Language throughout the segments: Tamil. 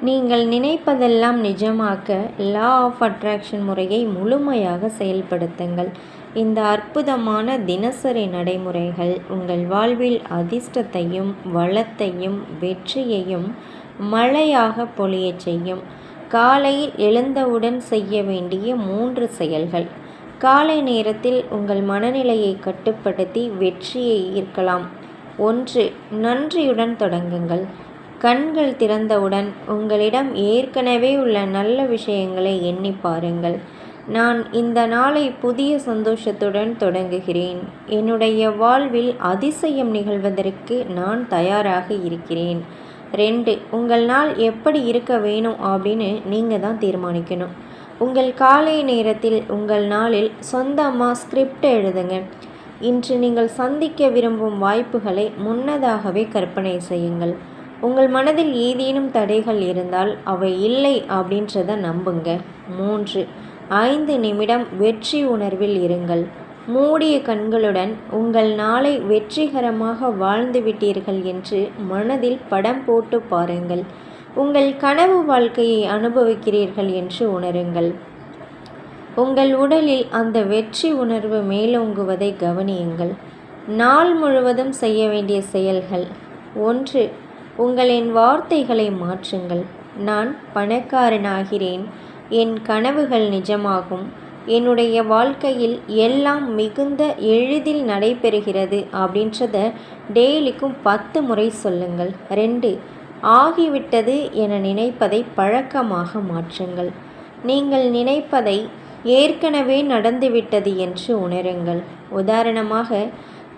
நீங்கள் நினைப்பதெல்லாம் நிஜமாக்க லா ஆஃப் அட்ராக்ஷன் முறையை முழுமையாக செயல்படுத்துங்கள். இந்த அற்புதமான தினசரி நடைமுறைகள் உங்கள் வாழ்வில் அதிர்ஷ்டத்தையும் வளத்தையும் வெற்றியையும் மழையாக பொழியச் செய்யும். காலையில் எழுந்தவுடன் செய்ய வேண்டிய மூன்று செயல்கள். காலை நேரத்தில் உங்கள் மனநிலையை கட்டுப்படுத்தி வெற்றியை ஈர்க்கலாம். ஒன்று நன்றியுடன் தொடங்குங்கள். கண்கள் திறந்தவுடன் உங்களிடம் ஏற்கனவே உள்ள நல்ல விஷயங்களை எண்ணி பாருங்கள். நான் இந்த நாளை புதிய சந்தோஷத்துடன் தொடங்குகிறேன். என்னுடைய வாழ்வில் அதிசயம் நிகழ்வதற்கு நான் தயாராக இருக்கிறேன். ரெண்டு உங்கள் நாள் எப்படி இருக்க வேணும் அப்படின்னு நீங்கள் தான் தீர்மானிக்கணும். உங்கள் காலை நேரத்தில் உங்கள் நாளில் சொந்தமாக ஸ்கிரிப்ட் எழுதுங்க. இன்று நீங்கள் சந்திக்க விரும்பும் வாய்ப்புகளை முன்னதாகவே கற்பனை செய்யுங்கள். உங்கள் மனதில் ஏதேனும் தடைகள் இருந்தால் அவை இல்லை அப்படின்றத நம்புங்க. மூன்று ஐந்து நிமிடம் வெற்றி உணர்வில் இருங்கள். மூடிய கண்களுடன் உங்கள் நாளை வெற்றிகரமாக வாழ்ந்து விட்டீர்கள் என்று மனதில் படம் போட்டு பாருங்கள். உங்கள் கனவு வாழ்க்கையை அனுபவிக்கிறீர்கள் என்று உணருங்கள். உங்கள் உடலில் அந்த வெற்றி உணர்வு மேலோங்குவதை கவனியுங்கள். நாள் முழுவதும் செய்ய வேண்டிய செயல்கள். ஒன்று உங்களின் வார்த்தைகளை மாற்றுங்கள். நான் பணக்காரனாகிறேன். என் கனவுகள் நிஜமாகும். என்னுடைய வாழ்க்கையில் எல்லாம் மிகுந்த எளிதில் நடைபெறுகிறது அப்படின்றத டெய்லிக்கும் பத்து முறை சொல்லுங்கள். ரெண்டு ஆகிவிட்டது என நினைப்பதை பழக்கமாக மாற்றுங்கள். நீங்கள் நினைப்பதை ஏற்கனவே நடந்துவிட்டது என்று உணருங்கள். உதாரணமாக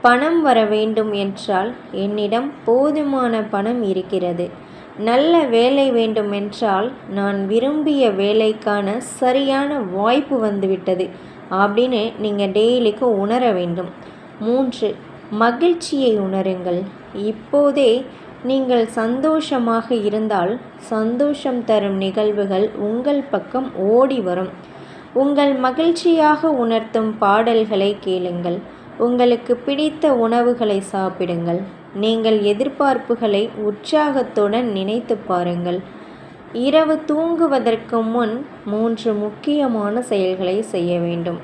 பணம் வர வேண்டும் என்றால் என்னிடம் போதுமான பணம் இருக்கிறது. நல்ல வேலை வேண்டுமென்றால் நான் விரும்பிய வேலைக்கான சரியான வாய்ப்பு வந்துவிட்டது அப்படின்னு நீங்கள் டெய்லிக்கு உணர வேண்டும். மூன்று மகிழ்ச்சியை உணருங்கள். இப்போதே நீங்கள் சந்தோஷமாக இருந்தால் சந்தோஷம் தரும் நிகழ்வுகள் உங்கள் பக்கம் ஓடி வரும். உங்கள் மகிழ்ச்சியாக உணர்த்தும் பாடல்களை கேளுங்கள். உங்களுக்கு பிடித்த உணவுகளை சாப்பிடுங்கள். நீங்கள் எதிர்பார்ப்புகளை உற்சாகத்துடன் நினைத்து பாருங்கள். இரவு தூங்குவதற்கு முன் மூன்று முக்கியமான செயல்களை செய்ய வேண்டும்.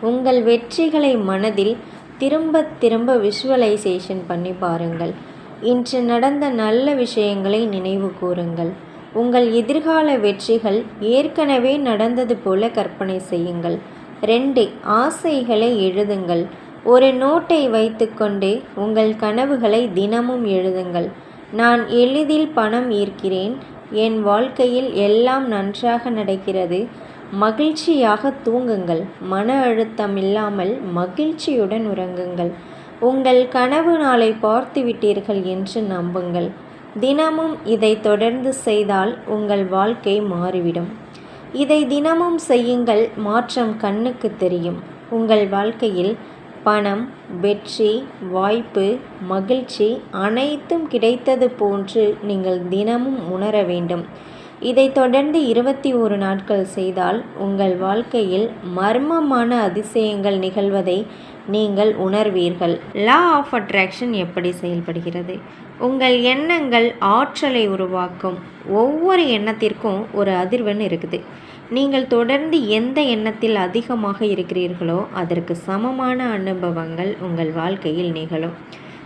உங்கள் வெற்றிகளை மனதில் திரும்ப திரும்ப விஷுவலைசேஷன் பண்ணி பாருங்கள். இன்று நடந்த நல்ல விஷயங்களை நினைவு கூறுங்கள். உங்கள் எதிர்கால வெற்றிகள் ஏற்கனவே நடந்தது போல கற்பனை செய்யுங்கள். ரெண்டு ஆசைகளை எழுதுங்கள். ஒரு நோட்டை வைத்துக்கொண்டு உங்கள் கனவுகளை தினமும் எழுதுங்கள். நான் எளிதில் பணம் ஈர்க்கிறேன். என் வாழ்க்கையில் எல்லாம் நன்றாக நடக்கிறது. மகிழ்ச்சியாக தூங்குங்கள். மன அழுத்தம் இல்லாமல் மகிழ்ச்சியுடன் உறங்குங்கள். உங்கள் கனவு நாளை பார்த்து விட்டீர்கள் என்று நம்புங்கள். தினமும் இதை தொடர்ந்து செய்தால் உங்கள் வாழ்க்கை மாறிவிடும். இதை தினமும் செய்யுங்கள். மாற்றம் கண்ணுக்கு தெரியும். உங்கள் வாழ்க்கையில் பணம் வெற்றி வாய்ப்பு மகிழ்ச்சி அனைத்தும் கிடைத்தது போன்று நீங்கள் தினமும் உணர வேண்டும். இதை தொடர்ந்து இருபத்தி ஒரு நாட்கள் செய்தால் உங்கள் வாழ்க்கையில் மர்மமான அதிசயங்கள் நிகழ்வதை நீங்கள் உணர்வீர்கள். லா ஆஃப் அட்ராக்ஷன் எப்படி செயல்படுகிறது? உங்கள் எண்ணங்கள் ஆற்றலை உருவாக்கும். ஒவ்வொரு எண்ணத்திற்கும் ஒரு அதிர்வெண் இருக்குது. நீங்கள் தொடர்ந்து எந்த எண்ணத்தில் அதிகமாக இருக்கிறீர்களோ அதற்கு சமமான அனுபவங்கள் உங்கள் வாழ்க்கையில் நிகழும்.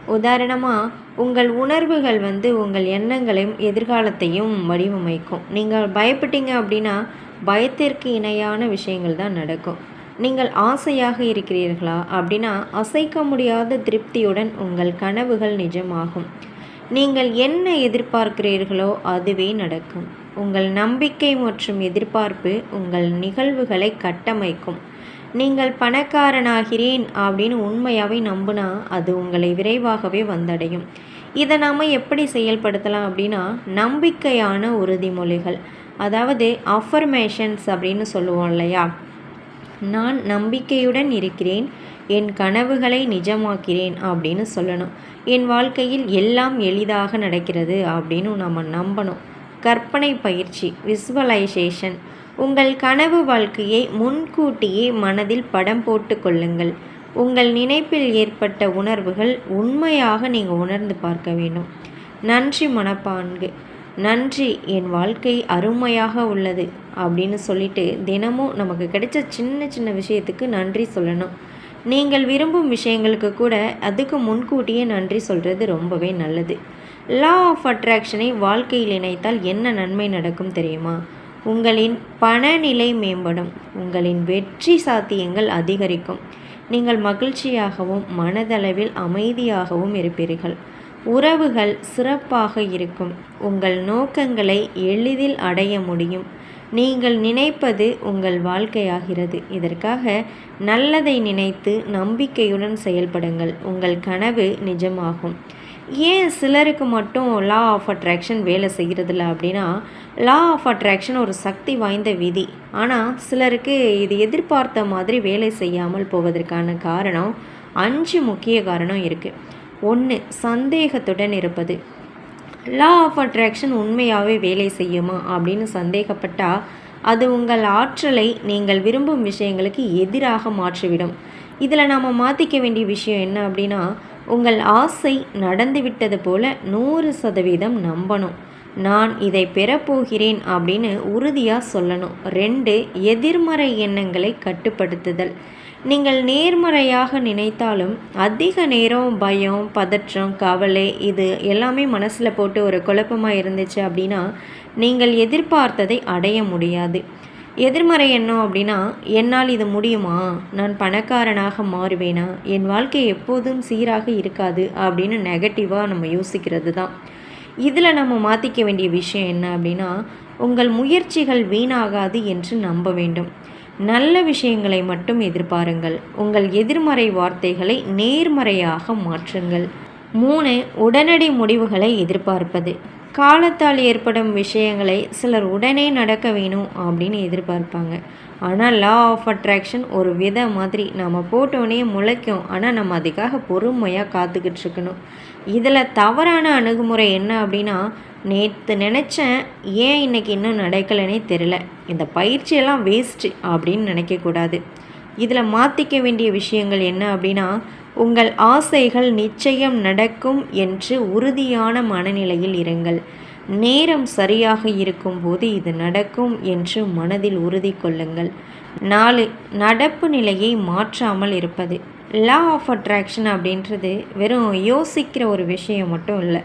உதாரணமாக உங்கள் உணர்வுகள் வந்து உங்கள் எண்ணங்களையும் எதிர்காலத்தையும் வடிவமைக்கும். நீங்கள் பயப்பட்டீங்க அப்படின்னா பயத்திற்கு இணையான விஷயங்கள் தான் நடக்கும். நீங்கள் ஆசையாக இருக்கிறீர்களா அப்படின்னா அசைக்க முடியாத திருப்தியுடன் உங்கள் கனவுகள் நிஜமாகும். நீங்கள் என்ன எதிர்பார்க்கிறீர்களோ அதுவே நடக்கும். உங்கள் நம்பிக்கை மற்றும் எதிர்பார்ப்பு உங்கள் நிகழ்வுகளை கட்டமைக்கும். நீங்கள் பணக்காரனாகிறேன் அப்படின்னு உண்மையாகவே நம்பினா அது உங்களை விரைவாகவே வந்தடையும். இதை நாம் எப்படி செயல்படுத்தலாம் அப்படின்னா நம்பிக்கையான உறுதிமொழிகள். அதாவது அஃபர்மேஷன்ஸ் அப்படின்னு சொல்லுவோம் இல்லையா? நான் நம்பிக்கையுடன் இருக்கிறேன் என் கனவுகளை நிஜமாக்கிறேன் அப்படின்னு சொல்லணும். என் வாழ்க்கையில் எல்லாம் எளிதாக நடக்கிறது அப்படின்னு நம்ம நம்பணும். கற்பனை பயிற்சி விஸ்வலைசேஷன் உங்கள் கனவு வாழ்க்கையை முன்கூட்டியே மனதில் படம் போட்டு கொள்ளுங்கள். உங்கள் நினைப்பில் ஏற்பட்ட உணர்வுகள் உண்மையாக நீங்கள் உணர்ந்து பார்க்க வேண்டும். நன்றி மனப்பான்கு. நன்றி என் வாழ்க்கை அருமையாக உள்ளது அப்படின்னு சொல்லிட்டு தினமும் நமக்கு கிடைச்ச சின்ன சின்ன விஷயத்துக்கு நன்றி சொல்லணும். நீங்கள் விரும்பும் விஷயங்களுக்கு கூட அதுக்கு முன்கூட்டியே நன்றி சொல்கிறது ரொம்பவே நல்லது. லா ஆஃப் அட்ராக்ஷனை வாழ்க்கையில் இணைத்தால் என்ன நன்மை நடக்கும் தெரியுமா? உங்களின் பணநிலை மேம்படும் உங்களின் வெற்றி சாத்தியங்கள் அதிகரிக்கும். நீங்கள் மகிழ்ச்சியாகவும் மனதளவில் அமைதியாகவும் இருப்பீர்கள். உறவுகள் சிறப்பாக இருக்கும். உங்கள் நோக்கங்களை எளிதில் அடைய முடியும். நீங்கள் நினைப்பது உங்கள் வாழ்க்கையாகிறது. இதற்காக நல்லதை நினைத்து நம்பிக்கையுடன் செயல்படுங்கள். உங்கள் கனவு நிஜமாகும். ஏன் சிலருக்கு மட்டும் லா ஆஃப் அட்ராக்ஷன் வேலை செய்கிறதில்ல அப்படின்னா லா ஆஃப் அட்ராக்ஷன் ஒரு சக்தி வாய்ந்த விதி. ஆனால் சிலருக்கு இது எதிர்பார்த்த மாதிரி வேலை செய்யாமல் போவதற்கான காரணம் அஞ்சு முக்கிய காரணம் இருக்குது ஒன்று சந்தேகத்துடன் இருப்பது. லா ஆஃப் அட்ராக்ஷன் உண்மையாகவே வேலை செய்யுமா? அப்படின்னு சந்தேகப்பட்டால் அது உங்கள் ஆற்றலை நீங்கள் விரும்பும் விஷயங்களுக்கு எதிராக மாற்றிவிடும். இதில் நாம் மாற்றிக்க வேண்டிய விஷயம் என்ன அப்படின்னா உங்கள் ஆசை நடந்துவிட்டது போல நூறு சதவீதம் நம்பணும். நான் இதை பெறப்போகிறேன் அப்படின்னு உறுதியாக சொல்லணும். ரெண்டு எதிர்மறை எண்ணங்களை கட்டுப்படுத்துதல். நீங்கள் நேர்மறையாக நினைத்தாலும் அதிக நேரம் பயம் பதற்றம் கவலை இது எல்லாமே மனசில் போட்டு ஒரு குழப்பமாக இருந்துச்சு அப்படின்னா நீங்கள் எதிர்பார்த்ததை அடைய முடியாது. எதிர்மறை எண்ணம் அப்படின்னா என்னால் இது முடியுமா? நான் பணக்காரனாக மாறுவேனா? என் வாழ்க்கை எப்போதும் சீராக இருக்காது அப்படின்னு நெகட்டிவாக நம்ம யோசிக்கிறது தான் இதில் நம்ம மாற்றிக்க வேண்டிய விஷயம் என்ன அப்படின்னா உங்கள் முயற்சிகள் வீணாகாது என்று நம்ப வேண்டும். நல்ல விஷயங்களை மட்டும் எதிர்பாருங்கள். உங்கள் எதிர்மறை வார்த்தைகளை நேர்மறையாக மாற்றுங்கள். மூணு உடனடி முடிவுகளை எதிர்பார்ப்பது. காலத்தால் ஏற்படும் விஷயங்களை சிலர் உடனே நடக்க வேணும் அப்படின்னு எதிர்பார்ப்பாங்க. ஆனால் லா ஆஃப் அட்ராக்ஷன் ஒரு வித மாதிரி நம்ம போட்டோன்னே முளைக்கும். ஆனால் நம்ம அதுக்காக பொறுமையாக காத்துக்கிட்டு இருக்கணும். இதில் தவறான அணுகுமுறை என்ன அப்படின்னா நேற்று நினச்சேன் ஏன் இன்றைக்கி இன்னும் நடக்கலைன்னே தெரில இந்த பயிற்சியெல்லாம் வேஸ்ட்டு அப்படின்னு நினைக்கக்கூடாது இதில் மாற்றிக்க வேண்டிய விஷயங்கள் என்ன அப்படின்னா உங்கள் ஆசைகள் நிச்சயம் நடக்கும் என்று உறுதியான மனநிலையில் இருங்கள். நேரம் சரியாக இருக்கும்போது இது நடக்கும் என்று மனதில் உறுதி கொள்ளுங்கள். நாலு நடப்பு நிலையை மாற்றாமல் இருப்பது. லா ஆஃப் அட்ராக்ஷன் அப்படின்றது வெறும் யோசிக்கிற ஒரு விஷயம் மட்டும் இல்லை.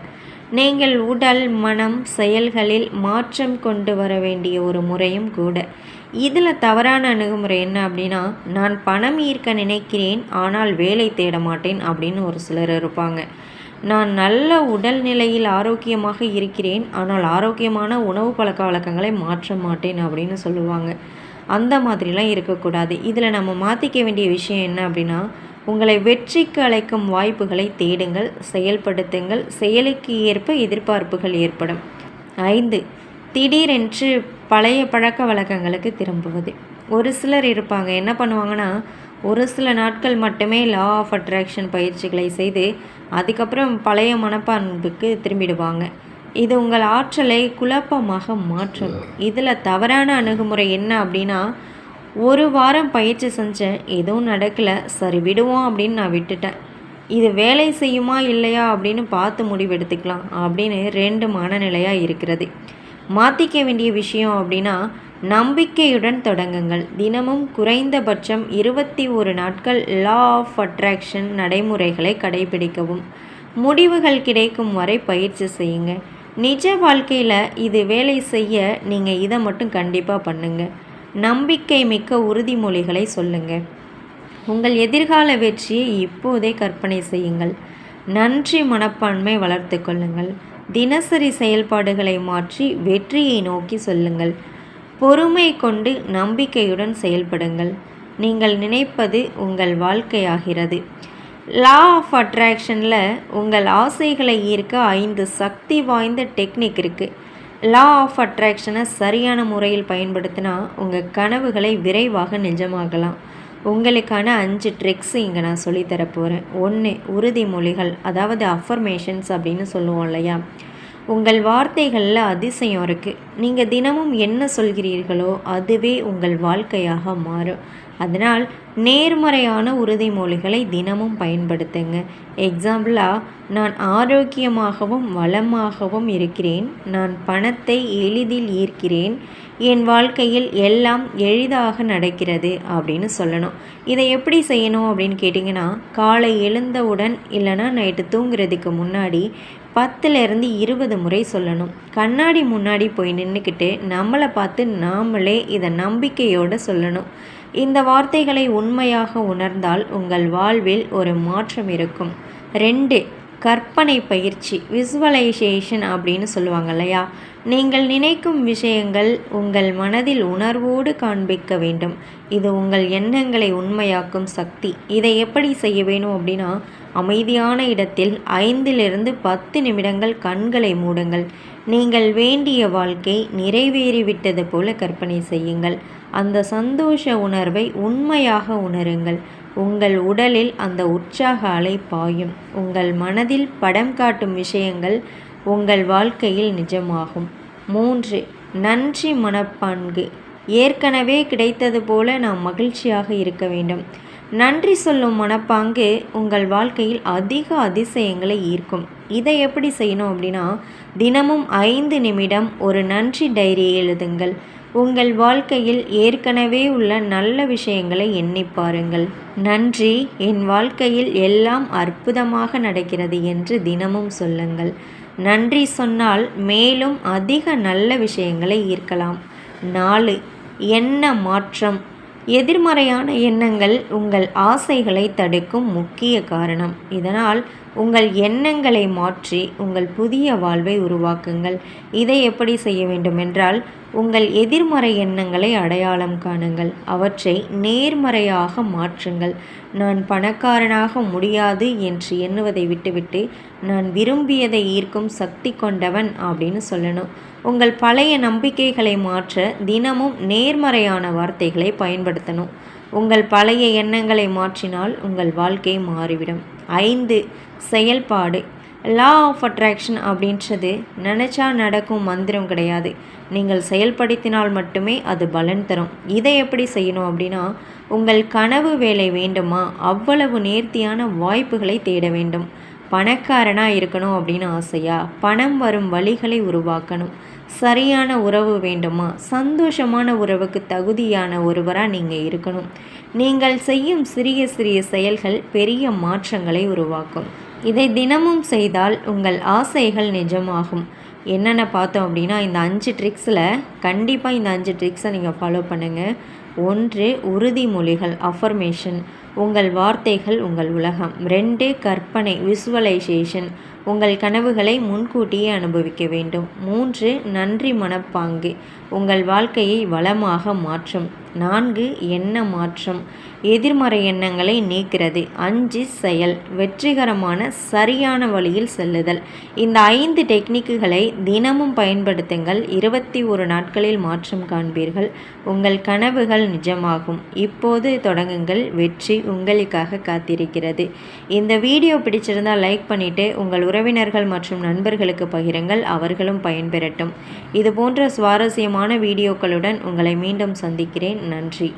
நீங்கள் உடல் மனம் செயல்களில் மாற்றம் கொண்டு வர வேண்டிய ஒரு முறையும் கூட. இதில் தவறான அணுகுமுறை என்ன அப்படின்னா நான் பணம் ஈர்க்க நினைக்கிறேன் ஆனால் வேலை தேட மாட்டேன் அப்படின்னு ஒரு சிலர் இருப்பாங்க. நான் நல்ல உடல்நிலையில் ஆரோக்கியமாக இருக்கிறேன் ஆனால் ஆரோக்கியமான உணவு பழக்க வழக்கங்களை மாற்ற மாட்டேன் அப்படின்னு சொல்லுவாங்க. அந்த மாதிரிலாம் இருக்கக்கூடாது. இதில் நம்ம மாற்றிக்க வேண்டிய விஷயம் என்ன அப்படின்னா உங்களை வெற்றிக்கு அழைக்கும் வாய்ப்புகளை தேடுங்கள் செயல்படுத்துங்கள் செயலுக்கு ஏற்ப எதிர்பார்ப்புகள் ஏற்படும். ஐந்து திடீரென்று பழைய பழக்க வழக்கங்களுக்கு திரும்புவது. ஒரு சிலர் இருப்பாங்க. என்ன பண்ணுவாங்கன்னா ஒரு சில நாட்கள் மட்டுமே லா ஆஃப் அட்ராக்ஷன் பயிற்சிகளை செய்து அதுக்கப்புறம் பழைய மனப்பான்புக்கு திரும்பிடுவாங்க. இது உங்கள் ஆற்றலை குழப்பமாக மாற்றும். இதில் தவறான அணுகுமுறை என்ன அப்படின்னா ஒரு வாரம் பயிற்சி செஞ்சேன் எதுவும் நடக்கலை சரி விடுவோம் அப்படின்னு நான் விட்டுட்டேன். இது வேலை செய்யுமா இல்லையா அப்படின்னு பார்த்து முடிவெடுத்துக்கலாம் அப்படின்னு ரெண்டு மனநிலையாக இருக்கிறது. மாற்றிக்க வேண்டிய விஷயம் அப்படின்னா நம்பிக்கையுடன் தொடங்குங்கள். தினமும் குறைந்தபட்சம் இருபத்தி ஒரு நாட்கள் லா ஆஃப் அட்ராக்ஷன் நடைமுறைகளை கடைபிடிக்கவும். முடிவுகள் கிடைக்கும் வரை பயிற்சி செய்யுங்க. நிஜ வாழ்க்கையில் இது வேலை செய்ய நீங்கள் இதை மட்டும் கண்டிப்பாக பண்ணுங்கள் நம்பிக்கை மிக்க உறுதிமொழிகளை சொல்லுங்கள் உங்கள் எதிர்கால வெற்றியை இப்போதே கற்பனை செய்யுங்கள். நன்றி மனப்பான்மை வளர்த்து கொள்ளுங்கள். தினசரி செயல்பாடுகளை மாற்றி வெற்றியை நோக்கி சொல்லுங்கள். பொறுமை கொண்டு நம்பிக்கையுடன் செயல்படுங்கள். நீங்கள் நினைப்பது உங்கள் வாழ்க்கையாகிறது. லா ஆஃப் அட்ராக்ஷனில் உங்கள் ஆசைகளை ஈர்க்க ஐந்து சக்தி வாய்ந்த டெக்னிக் இருக்குது லா ஆஃப் அட்ராக்ஷனை சரியான முறையில் பயன்படுத்தினா உங்கள் கனவுகளை விரைவாக நிஜமாகலாம் உங்களுக்கான அஞ்சு ட்ரிக்ஸ் இங்கே நான் சொல்லித்தரப்போகிறேன் ஒன்று உறுதிமொழிகள் அதாவது அஃபர்மேஷன்ஸ் அப்படின்னு சொல்லுவோம் இல்லையா? உங்கள் வார்த்தைகளில் அதிசயம் இருக்குது நீங்கள் தினமும் என்ன சொல்கிறீர்களோ அதுவே உங்கள் வாழ்க்கையாக மாறும். அதனால் நேர்மறையான உறுதிமொழிகளை தினமும் பயன்படுத்துங்க. எக்ஸாம்பிளாக நான் ஆரோக்கியமாகவும் வளமாகவும் இருக்கிறேன். நான் பணத்தை எளிதில் ஈர்க்கிறேன். என் வாழ்க்கையில் எல்லாம் எளிதாக நடக்கிறது அப்படின்னு சொல்லணும். இதை எப்படி செய்யணும் அப்படின்னு கேட்டிங்கன்னா காலை எழுந்தவுடன் இல்லைனா நைட்டு தூங்குறதுக்கு முன்னாடி பத்துலேருந்து இருபது முறை சொல்லணும். கண்ணாடி முன்னாடி போய் நின்றுக்கிட்டு நம்மளை பார்த்து நாமளே இதை நம்பிக்கையோடு சொல்லணும். இந்த வார்த்தைகளை உண்மையாக உணர்ந்தால் உங்கள் வாழ்வில் ஒரு மாற்றம் இருக்கும். ரெண்டு கற்பனை பயிற்சி விசுவலைசேஷன் அப்படின்னு சொல்லுவாங்க இல்லையா? நீங்கள் நினைக்கும் விஷயங்கள் உங்கள் மனதில் உணர்வோடு காண்பிக்க வேண்டும். இது உங்கள் எண்ணங்களை உண்மையாக்கும் சக்தி. இதை எப்படி செய்ய வேணும் அப்படின்னா அமைதியான இடத்தில் ஐந்திலிருந்து பத்து நிமிடங்கள் கண்களை மூடுங்கள். நீங்கள் வேண்டிய வாழ்க்கை நிறைவேறிவிட்டது போல கற்பனை செய்யுங்கள். அந்த சந்தோஷ உணர்வை உண்மையாக உணருங்கள். உங்கள் உடலில் அந்த உற்சாக அலை பாயும். உங்கள் மனதில் படம் காட்டும் விஷயங்கள் உங்கள் வாழ்க்கையில் நிஜமாகும். மூன்று நன்றி மனப்பான்கு. ஏற்கனவே கிடைத்தது போல நாம் மகிழ்ச்சியாக இருக்க வேண்டும். நன்றி சொல்லும் மனப்பாங்கு உங்கள் வாழ்க்கையில் அதிக அதிசயங்களை ஈர்க்கும். இதை எப்படி செய்யணும் அப்படின்னா தினமும் ஐந்து நிமிடம் ஒரு நன்றி டைரியை எழுதுங்கள். உங்கள் வாழ்க்கையில் ஏற்கனவே உள்ள நல்ல விஷயங்களை எண்ணி பாருங்கள். நன்றி என் வாழ்க்கையில் எல்லாம் அற்புதமாக நடக்கிறது என்று தினமும் சொல்லுங்கள். நன்றி சொன்னால் மேலும் அதிக நல்ல விஷயங்களை ஈர்க்கலாம். நாலு எண்ண மாற்றம். எதிர்மறையான எண்ணங்கள் உங்கள் ஆசைகளை தடுக்கும் முக்கிய காரணம். இதனால் உங்கள் எண்ணங்களை மாற்றி உங்கள் புதிய வாழ்வை உருவாக்குங்கள். இதை எப்படி செய்ய வேண்டும் என்றால் உங்கள் எதிர்மறை எண்ணங்களை அடையாளம் காணுங்கள். அவற்றை நேர்மறையாக மாற்றுங்கள். நான் பணக்காரனாக முடியாது என்று எண்ணுவதை விட்டுவிட்டு நான் விரும்பியதை ஈர்க்கும் சக்தி கொண்டவன் அப்படின்னு சொல்லணும். உங்கள் பழைய நம்பிக்கைகளை மாற்ற தினமும் நேர்மறையான வார்த்தைகளை பயன்படுத்தணும். உங்கள் பழைய எண்ணங்களை மாற்றினால் உங்கள் வாழ்க்கை மாறிவிடும். ஐந்து செயல்பாடு. லா ஆஃப் அட்ராக்ஷன் அப்படின்றது நினச்சா நடக்கும் மந்திரம் கிடையாது. நீங்கள் செயல்படுத்தினால் மட்டுமே அது பலன் தரும். இதை எப்படி செய்யணும் அப்படின்னா உங்கள் கனவு வேலை வேண்டுமா? அவ்வளவு நேர்த்தியான வாய்ப்புகளை தேட வேண்டும். பணக்காரனாக இருக்கணும் அப்படின்னு ஆசையா? பணம் வரும் வழிகளை உருவாக்கணும். சரியான உறவு வேண்டுமா? சந்தோஷமான உறவுக்கு தகுதியான ஒருவராக நீங்கள் இருக்கணும். நீங்கள் செய்யும் சிறிய சிறிய செயல்கள் பெரிய மாற்றங்களை உருவாக்கும். இதை தினமும் செய்தால் உங்கள் ஆசைகள் நிஜமாகும். என்னென்ன பார்த்தோம் அப்படின்னா இந்த அஞ்சு ட்ரிக்ஸில் கண்டிப்பாக இந்த அஞ்சு ட்ரிக்ஸை நீங்கள் ஃபாலோ பண்ணுங்கள் ஒன்று உறுதிமொழிகள் அஃபர்மேஷன் உங்கள் வார்த்தைகள் உங்கள் உலகம். ரெண்டு கற்பனை விசுவலைசேஷன் உங்கள் கனவுகளை முன்கூட்டியே அனுபவிக்க வேண்டும். மூன்று நன்றி மனப்பாங்கு. உங்கள் வாழ்க்கையை வளமாக மாற்றும். நான்கு எண்ண மாற்றம்? எதிர்மறை எண்ணங்களை நீக்கிறது. அஞ்சு செயல். வெற்றிகரமான சரியான வழியில் செல்லுதல். இந்த ஐந்து டெக்னிக்குகளை தினமும் பயன்படுத்துங்கள். இருபத்தி ஒரு நாட்களில் மாற்றம் காண்பீர்கள். உங்கள் கனவுகள் நிஜமாகும். இப்போது தொடங்குங்கள். வெற்றி உங்களுக்காக காத்திருக்கிறது. இந்த வீடியோ பிடிச்சிருந்தால் லைக் பண்ணிவிட்டு உங்கள் உறவினர்கள் மற்றும் நண்பர்களுக்கு பகிருங்கள். அவர்களும் பயன்பெறட்டும். இது போன்ற சுவாரஸ்யமான வீடியோக்களுடன் உங்களை மீண்டும் சந்திக்கிறேன். நன்றி.